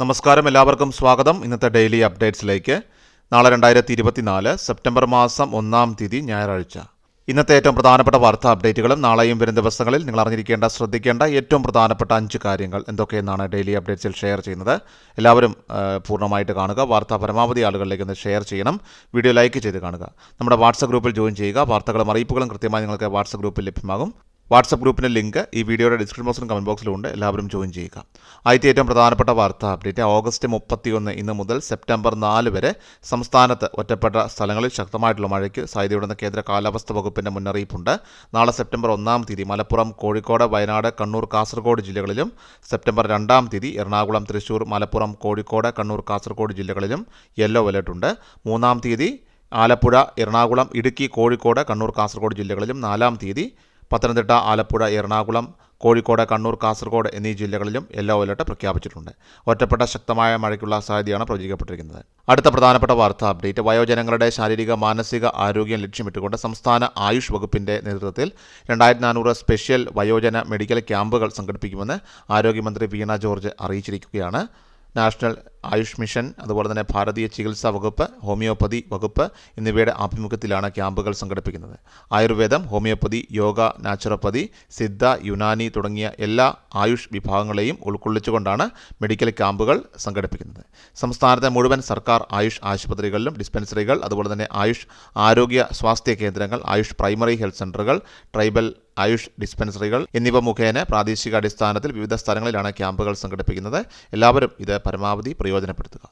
നമസ്കാരം എല്ലാവർക്കും സ്വാഗതം. ഇന്നത്തെ ഡെയിലി അപ്ഡേറ്റ്സിലേക്ക്. നാളെ രണ്ടായിരത്തി ഇരുപത്തിനാല് സെപ്റ്റംബർ മാസം ഒന്നാം തീയതി ഞായറാഴ്ച. ഇന്നത്തെ ഏറ്റവും പ്രധാനപ്പെട്ട വാർത്താ അപ്ഡേറ്റുകളും നാളെയും വരും ദിവസങ്ങളിൽ നിങ്ങൾ അറിഞ്ഞിരിക്കേണ്ട ശ്രദ്ധിക്കേണ്ട ഏറ്റവും പ്രധാനപ്പെട്ട അഞ്ച് കാര്യങ്ങൾ എന്തൊക്കെയെന്നാണ് ഡെയിലി അപ്ഡേറ്റ്സിൽ ഷെയർ ചെയ്യുന്നത്. എല്ലാവരും പൂർണമായിട്ട് കാണുക. വാർത്ത പരമാവധി ആളുകളിലേക്ക് ഒന്ന് ഷെയർ ചെയ്യണം. വീഡിയോ ലൈക്ക് ചെയ്ത് കാണുക. നമ്മുടെ വാട്സപ്പ് ഗ്രൂപ്പിൽ ജോയിൻ ചെയ്യുക. വാർത്തകളും അറിയിപ്പുകളും കൃത്യമായി നിങ്ങൾക്ക് വാട്സപ്പ് ഗ്രൂപ്പിൽ ലഭ്യമാകും. വാട്സപ്പ് ഗ്രൂപ്പിന്റെ ലിങ്ക് ഈ വീഡിയോയുടെ ഡിസ്ക്രിപ്ഷൻ ബോക്സിലും കമന്റ് ബോക്സിലും ഉണ്ട്. എല്ലാവരും ജോയിൻ ചെയ്യുക. ആദ്യത്തെ ഏറ്റവും പ്രധാനപ്പെട്ട വാർത്ത അപ്ഡേറ്റ് ഓഗസ്റ്റ് മുപ്പത്തിയൊന്ന് ഇന്ന് മുതൽ സെപ്റ്റംബർ നാല് വരെ സംസ്ഥാനത്ത് ഒറ്റപ്പെട്ട സ്ഥലങ്ങളിൽ ശക്തമായിട്ടുള്ള മഴയ്ക്ക് സാധ്യതയുണ്ടെന്ന് കേന്ദ്ര കാലാവസ്ഥ വകുപ്പിന്റെ മുന്നറിയിപ്പുണ്ട്. നാളെ സെപ്റ്റംബർ ഒന്നാം തീയതി മലപ്പുറം കോഴിക്കോട് വയനാട് കണ്ണൂർ കാസർഗോഡ് ജില്ലകളിലും സെപ്റ്റംബർ രണ്ടാം തീയതി എറണാകുളം തൃശൂർ മലപ്പുറം കോഴിക്കോട് കണ്ണൂർ കാസർഗോഡ് ജില്ലകളിലും യെല്ലോ അലർട്ട് ഉണ്ട്. മൂന്നാം തീയതി ആലപ്പുഴ എറണാകുളം ഇടുക്കി കോഴിക്കോട് കണ്ണൂർ കാസർഗോഡ് ജില്ലകളിലും നാലാം തീയതി പത്തനംതിട്ട ആലപ്പുഴ എറണാകുളം കോഴിക്കോട് കണ്ണൂർ കാസർഗോഡ് എന്നീ ജില്ലകളിലും യെല്ലോ അലർട്ട് പ്രഖ്യാപിച്ചിട്ടുണ്ട്. ഒറ്റപ്പെട്ട ശക്തമായ മഴയ്ക്കുള്ള സാധ്യതയാണ് പ്രവചിക്കപ്പെട്ടിരിക്കുന്നത് അടുത്ത പ്രധാനപ്പെട്ട വാർത്താ അപ്ഡേറ്റ്. വയോജനങ്ങളുടെ ശാരീരിക മാനസിക ആരോഗ്യം ലക്ഷ്യമിട്ടുകൊണ്ട് സംസ്ഥാന ആയുഷ് വകുപ്പിന്റെ നേതൃത്വത്തിൽ രണ്ടായിരത്തി നാനൂറ് സ്പെഷ്യൽ വയോജന മെഡിക്കൽ ക്യാമ്പുകൾ സംഘടിപ്പിക്കുമെന്ന് ആരോഗ്യമന്ത്രി വീണ ജോർജ് അറിയിച്ചിരിക്കുകയാണ്. നാഷണൽ ആയുഷ് മിഷൻ അതുപോലെ തന്നെ ഭാരതീയ ചികിത്സാ വകുപ്പ് ഹോമിയോപ്പതി വകുപ്പ് എന്നിവയുടെ ആഭിമുഖ്യത്തിലാണ് ക്യാമ്പുകൾ സംഘടിപ്പിക്കുന്നത്. ആയുർവേദം ഹോമിയോപ്പതി യോഗ നാച്ചുറോപ്പതി സിദ്ധ യുനാനി തുടങ്ങിയ എല്ലാ ആയുഷ് വിഭാഗങ്ങളെയും ഉൾക്കൊള്ളിച്ചുകൊണ്ടാണ് മെഡിക്കൽ ക്യാമ്പുകൾ സംഘടിപ്പിക്കുന്നത്. സംസ്ഥാനത്തെ മുഴുവൻ സർക്കാർ ആയുഷ് ആശുപത്രികളിലും ഡിസ്പെൻസറികൾ അതുപോലെ തന്നെ ആയുഷ് ആരോഗ്യ സ്വാസ്ഥ്യ കേന്ദ്രങ്ങൾ ആയുഷ് പ്രൈമറി ഹെൽത്ത് സെന്ററുകൾ ട്രൈബൽ ആയുഷ് ഡിസ്പെൻസറികൾ എന്നിവ മുഖേന പ്രാദേശിക അടിസ്ഥാനത്തിൽ വിവിധ സ്ഥലങ്ങളിലാണ് ക്യാമ്പുകൾ സംഘടിപ്പിക്കുന്നത്. എല്ലാവരും ഇത് പരമാവധി പ്രയോജനപ്പെടുത്തുക.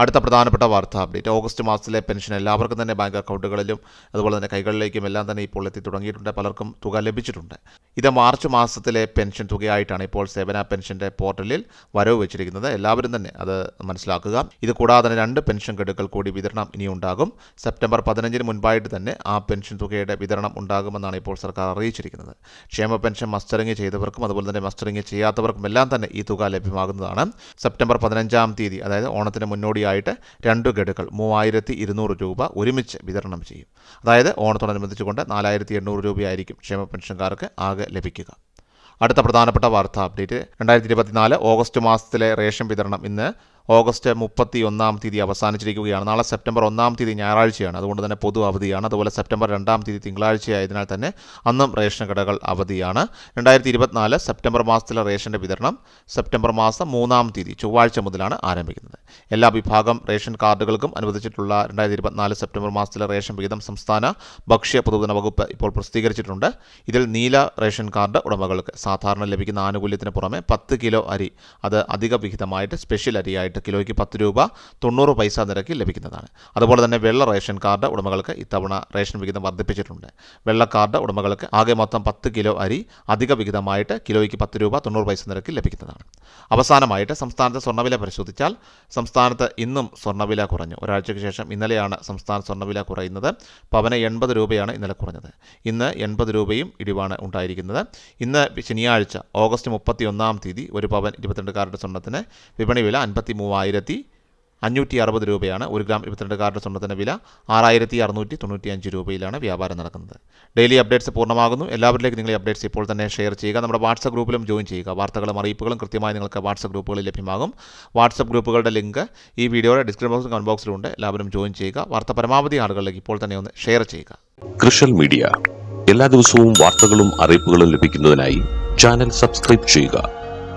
അടുത്ത പ്രധാനപ്പെട്ട വാർത്ത അപ്ഡേറ്റ് ഓഗസ്റ്റ് മാസത്തിലെ പെൻഷൻ എല്ലാവർക്കും തന്നെ ബാങ്ക് അക്കൗണ്ടുകളിലും അതുപോലെ തന്നെ കൈകളിലേക്കും എല്ലാം തന്നെ ഇപ്പോൾ എത്തി തുടങ്ങിയിട്ടുണ്ട്. പലർക്കും തുക ലഭിച്ചിട്ടുണ്ട്. ഇത് മാർച്ച് മാസത്തിലെ പെൻഷൻ തുകയായിട്ടാണ് ഇപ്പോൾ സേവന പെൻഷന്റെ പോർട്ടലിൽ വരവ് വെച്ചിരിക്കുന്നത്. എല്ലാവരും തന്നെ അത് മനസ്സിലാക്കുക. ഇത് കൂടാതെ തന്നെ രണ്ട് പെൻഷൻ ഗഡുക്കൾ കൂടി വിതരണം ഇനി ഉണ്ടാകും സെപ്റ്റംബർ പതിനഞ്ചിന് മുൻപായിട്ട് തന്നെ ആ പെൻഷൻ തുകയുടെ വിതരണം ഉണ്ടാകുമെന്നാണ് ഇപ്പോൾ സർക്കാർ അറിയിച്ചിരിക്കുന്നത്. ക്ഷേമ പെൻഷൻ മസ്റ്ററിംഗ് ചെയ്തവർക്കും അതുപോലെ തന്നെ മസ്റ്ററിംഗ് ചെയ്യാത്തവർക്കും എല്ലാം തന്നെ ഈ തുക ലഭ്യമാകുന്നതാണ്. സെപ്റ്റംബർ പതിനഞ്ചാം തീയതി അതായത് ഓണത്തിന് മുന്നോടിയായിട്ട് രണ്ട് ഗഡുക്കൾ മൂവായിരത്തി ഇരുന്നൂറ് രൂപ ഒരുമിച്ച് വിതരണം ചെയ്യും. അതായത് ഓണത്തോടനുബന്ധിച്ചുകൊണ്ട് നാലായിരത്തി എണ്ണൂറ് രൂപയായിരിക്കും ക്ഷേമ പെൻഷൻകാർക്ക് ആകെ ലഭിക്കുക. അടുത്ത പ്രധാനപ്പെട്ട വാർത്താ അപ്ഡേറ്റ്. രണ്ടായിരത്തി ഇരുപത്തിനാല് ഓഗസ്റ്റ് മാസത്തിലെ റേഷൻ വിതരണം ഇന്ന് ഓഗസ്റ്റ് മുപ്പത്തി ഒന്നാം തീയതി അവസാനിച്ചിരിക്കുകയാണ്. നാളെ സെപ്റ്റംബർ ഒന്നാം തീയതി ഞായറാഴ്ചയാണ്. അതുകൊണ്ട് തന്നെ പൊതു അവധിയാണ്. അതുപോലെ സെപ്റ്റംബർ രണ്ടാം തീയതി തിങ്കളാഴ്ചയായതിനാൽ തന്നെ അന്നും റേഷൻ കടകൾ അവധിയാണ്. രണ്ടായിരത്തി ഇരുപത്തിനാല് സെപ്റ്റംബർ മാസത്തിലെ റേഷന്റെ വിതരണം സെപ്റ്റംബർ മാസം മൂന്നാം തീയതി ചൊവ്വാഴ്ച മുതലാണ് ആരംഭിക്കുന്നത്. എല്ലാ വിഭാഗം റേഷൻ കാർഡുകൾക്കും അനുവദിച്ചിട്ടുള്ള രണ്ടായിരത്തി ഇരുപത്തിനാല് സെപ്റ്റംബർ മാസത്തിലെ റേഷൻ വിഹിതം സംസ്ഥാന ഭക്ഷ്യ പൊതുജന വകുപ്പ് ഇപ്പോൾ പ്രസിദ്ധീകരിച്ചിട്ടുണ്ട്. ഇതിൽ നീല റേഷൻ കാർഡ് ഉടമകൾക്ക് സാധാരണ ലഭിക്കുന്ന ആനുകൂല്യത്തിന് പുറമെ പത്ത് കിലോ അരി അത് അധിക വിഹിതമായിട്ട് സ്പെഷ്യൽ അരിയായിട്ട് കിലോയ്ക്ക് പത്ത് രൂപ തൊണ്ണൂറ് പൈസ നിരക്കിൽ ലഭിക്കുന്നതാണ്. അതുപോലെ തന്നെ വെള്ള റേഷൻ കാർഡ് ഉടമകൾക്ക് ഇത്തവണ റേഷൻ വിഹിതം വർദ്ധിപ്പിച്ചിട്ടുണ്ട്. വെള്ള കാർഡ് ഉടമകൾക്ക് ആകെ മൊത്തം പത്ത് കിലോ അരി അധിക വിഹിതമായിട്ട് കിലോയ്ക്ക് പത്ത് രൂപ തൊണ്ണൂറ് പൈസ നിരക്കിൽ ലഭിക്കുന്നതാണ്. അവസാനമായിട്ട് സംസ്ഥാനത്തെ സ്വർണവില പരിശോധിച്ചാൽ സംസ്ഥാനത്ത് ഇന്നും സ്വർണവില കുറഞ്ഞു. ഒരാഴ്ചയ്ക്ക് ശേഷം ഇന്നലെയാണ് സംസ്ഥാന സ്വർണവില കുറയുന്നത്. പവന് എൺപത് രൂപയാണ് ഇന്നലെ കുറഞ്ഞത്. ഇന്ന് എൺപത് രൂപയും ഇടിവാണ് ഉണ്ടായിരിക്കുന്നത്. ഇന്ന് ശനിയാഴ്ച ഓഗസ്റ്റ് മുപ്പത്തി ഒന്നാം തീയതി ഒരു പവൻ ഇരുപത്തിരണ്ട് കാരുടെ സ്വർണത്തിന് വിപണി വില അൻപത്തി മൂവായിരത്തി അഞ്ഞൂറ്റി അറുപത് രൂപയാണ് ഒരു ഗ്രാം ഇരുപത്തിരണ്ട് കാരറ്റ് സ്വർണത്തിന്റെ വില. ആറായിരത്തി അറുന്നൂറ്റി തൊണ്ണൂറ്റി അഞ്ച് രൂപയിലാണ് വ്യാപാരം നടക്കുന്നത്. ഡെയിലി അപ്ഡേറ്റ്സ് പൂർണമാകുന്നു. എല്ലാവരിലേക്കും നിങ്ങൾ ഈ അപ്ഡേറ്റ്സ് ഇപ്പോൾ തന്നെ ഷെയർ ചെയ്യുക. നമ്മുടെ വാട്സപ്പ് ഗ്രൂപ്പിലും ജോയിൻ ചെയ്യുക. വാർത്തകളും അറിയിപ്പുകളും കൃത്യമായി നിങ്ങൾക്ക് വാട്സപ്പ് ഗ്രൂപ്പുകളിൽ ലഭ്യമാകും. വാട്സപ്പ് ഗ്രൂപ്പുകളുടെ ലിങ്ക് ഈ വീഡിയോയുടെ ഡിസ്ക്രിപ്ഷൻ ബോക്സിലും കമന്റ് ബോക്സിലും ഉണ്ട്. എല്ലാവരും ജോയിൻ ചെയ്യുക. വാർത്ത പരമാവധി ആളുകളിലേക്ക് ഇപ്പോൾ തന്നെ ഒന്ന് ഷെയർ ചെയ്യുക. കൃഷൽ മീഡിയ. എല്ലാ ദിവസവും വാർത്തകളും അറിയിപ്പുകളും ലഭിക്കുന്നതിനായി ചാനൽ സബ്സ്ക്രൈബ് ചെയ്യുക.